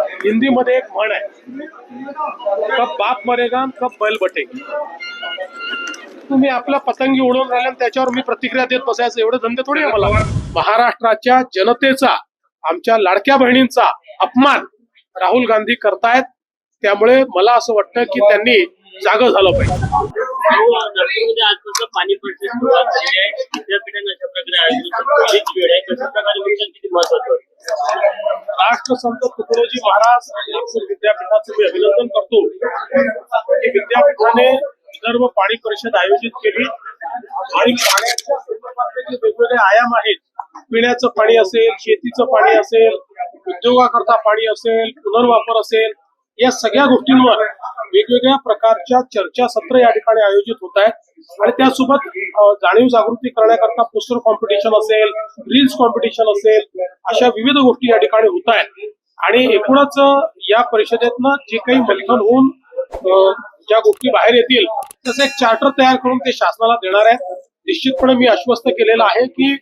हिंदी मध्ये एक म्हण आहे. कब बाप मरेगा कब बैल बटेगी. तुम्ही आपला पतंगी उडवून राहिल्या त्याच्यावर मी प्रतिक्रिया देत बसायचं. एवढे धंदे थोडी आहे मला. महाराष्ट्राच्या जनतेचा आमच्या लाडक्या बहिणींचा अपमान राहुल गांधी करतायत. त्यामुळे मला असं वाटतं की त्यांनी जागं झालं पाहिजे. नागपूरमध्ये पाणी राष्ट्रसंत तुकडोजी महाराज नागपूर विद्यापीठाचं मी अभिनंदन करतो. की विद्यापीठाने विदर्भ पाणी परिषद आयोजित केली. आणि पाण्याच्या संदर्भातले जे वेगवेगळे आयाम आहेत पिण्याचं पाणी असेल शेतीचं पाणी असेल उद्योगाकरता पाणी असेल पुनर्वापर असेल या सगळ्या गोष्टींवर वेगवेगळ्या प्रकारच्या चर्चासत्र या ठिकाणी आयोजित होत आहेत. आणि त्यासोबत जाणीव जागृती करण्याकरता पोस्टर कॉम्पिटिशन असेल रील्स कॉम्पिटिशन असेल अशा विविध गोष्टी या ठिकाणी होत आहेत. आणि एकूणच या परिषदेतनं जे काही मलखन होऊन ज्या गोष्टी बाहेर येतील तसं एक चार्टर तयार करून ते शासनाला देणार आहेत. निश्चितपणे मी आश्वस्त केलेलं आहे की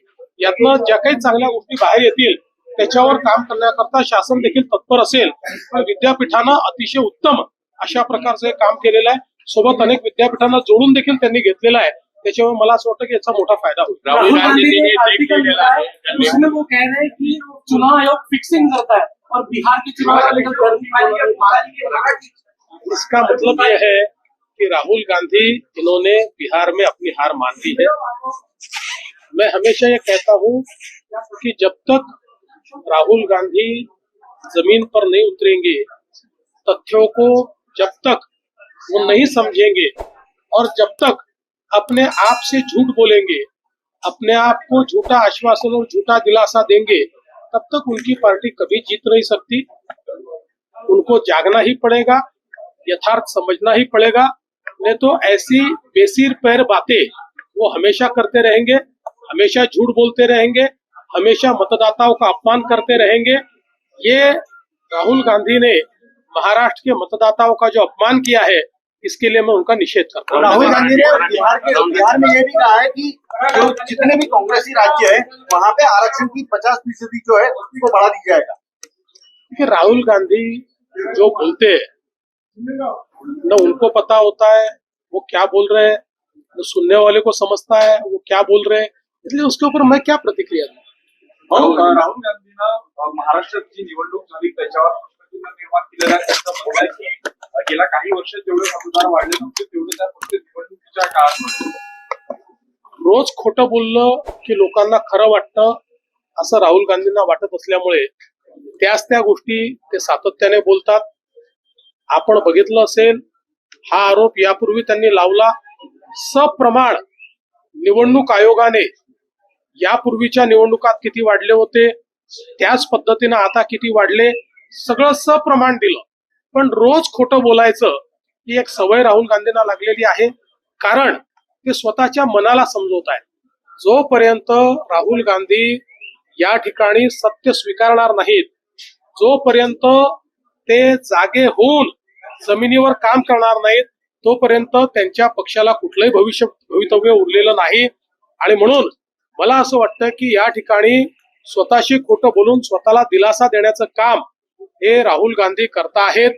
यातनं ज्या काही चांगल्या गोष्टी बाहेर येतील त्याच्यावर काम करण्याकरता शासन देखील तत्पर असेल. पण विद्यापीठानं अतिशय उत्तम अशा प्रकारचं हे काम केलेलं आहे. सोबत अनेक विद्यापीठांना जोडून देखील त्यांनी घेतलेलं आहे. त्याच्यामुळे मला असं वाटतं की याचा मोठा फ़ायदा होईल. राहुल गांधी ने आर्टिकल लिखा है उसमें वो कह रहे हैं कि चुनाव आयोग फिक्सिंग करता है और बिहार के चुनाव को इसका मतलब यह है कि राहुल गांधी इन्होंने बिहार में अपनी हार मान ली है। मैं हमेशा ये कहता हूँ कि जब तक राहुल गांधी ज़मीन पर नहीं उतरेंगे तथ्यों को जब तक वो नहीं समझेंगे और जब तक अपने आप से झूठ बोलेंगे, अपने आप को झूठा आश्वासन और झूठा दिलासा देंगे, तब तक उनकी पार्टी कभी जीत नहीं सकती। उनको जागना ही पड़ेगा, यथार्थ समझना ही पड़ेगा। नहीं तो ऐसी बेसिर पैर बातें वो हमेशा करते रहेंगे, हमेशा झूठ बोलते रहेंगे, हमेशा मतदाताओं का अपमान करते रहेंगे। ये राहुल गांधी ने महाराष्ट्र के मतदाताओं का जो अपमान किया है इसके लिए मैं उनका निषेध करता हूँ। राहुल गांधी ने बिहार के बिहार में ये भी कहा है कि जो जितने भी कांग्रेसी राज्य है वहाँ पे आरक्षण की पचास फ़ीसदी जो है उसको बढ़ा दी जाएगा। कि राहुल गांधी जो बोलते हैं न उनको पता होता है वो क्या बोल रहे हैं न सुनने वाले को समझता है वो क्या बोल रहे हैं इसलिए उसके ऊपर मैं क्या प्रतिक्रिया दूँ? राहुल गांधीनं महाराष्ट्रात जी निवडणूक झाली त्याच्यावर म्हणणं की गेल्या काही वर्ष जेवढे मतदार वाढले नव्हते तेवढे त्या फक्त निवडणुकीच्या काळात रोज खोटं बोललं की लोकांना खरं वाटतं असं राहुल गांधींना वाटत असल्यामुळे त्याच त्या गोष्टी ते सातत्याने बोलतात. आपण बघितलं असेल हा आरोप यापूर्वी त्यांनी लावला. सप्रमाण निवडणूक आयोगाने यापूर्वीच्या निवडणुकात किती वाढले होते त्याच पद्धतीनं आता किती वाढले सगळं सप्रमाण दिलं. पण रोज खोटं बोलायचं ही एक सवय राहुल गांधींना लागलेली आहे. कारण ते स्वतःच्या मनाला समजवत आहेत. जोपर्यंत राहुल गांधी या ठिकाणी सत्य स्वीकारणार नाहीत जोपर्यंत ते जागे होऊन जमिनीवर काम करणार नाहीत तोपर्यंत त्यांच्या पक्षाला कुठलंही भविष्य भवितव्य उरलेलं नाही. आणि म्हणून मला असं वाटतं की या ठिकाणी स्वतःशी खोटं बोलून स्वतःला दिलासा देण्याचं काम हे राहुल गांधी करता आहेत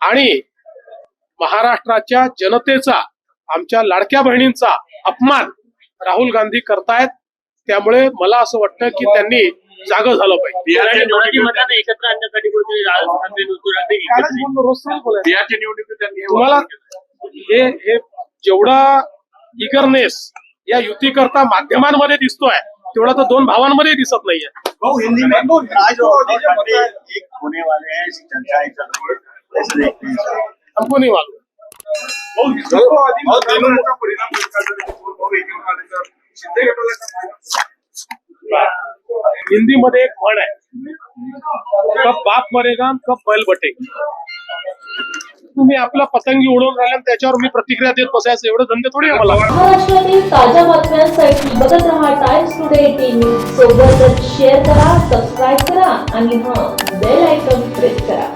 आणि महाराष्ट्राच्या जनतेचा आमच्या लाडक्या बहिणींचा अपमान राहुल गांधी करतायत त्यामुळे मला असं वाटतं की त्यांनी जागं झालं पाहिजे. हे तुम्हाला. हे हे जेवढा इगरनेस या युती करता माध्यमांमध्ये दिसतोय तेवढा तर दोन भावांमध्ये दिसत नाहीये. वो हिंदी में आज और ठाकरे एक होने वाले हैं चर्चाएं चल रही है देखते हैं? हमको नहीं मालूम। भाऊ? भाऊ, हिंदी मध्ये एक म्हण आहे कब बाप मरेगा कब बैल बटेगी। तुम्ही आपला पतंगी उडवून राहिला त्याच्यावर मी प्रतिक्रिया देत बसायचं एवढं धंदे थोडी आहे मला. महाराष्ट्रातील ताज्या बातम्यांसाठी बघत राहा टाइम्स टुडे टीव्ही सोबतच शेअर करा सबस्क्राईब करा आणि हा बेल आयकॉन प्रेस करा.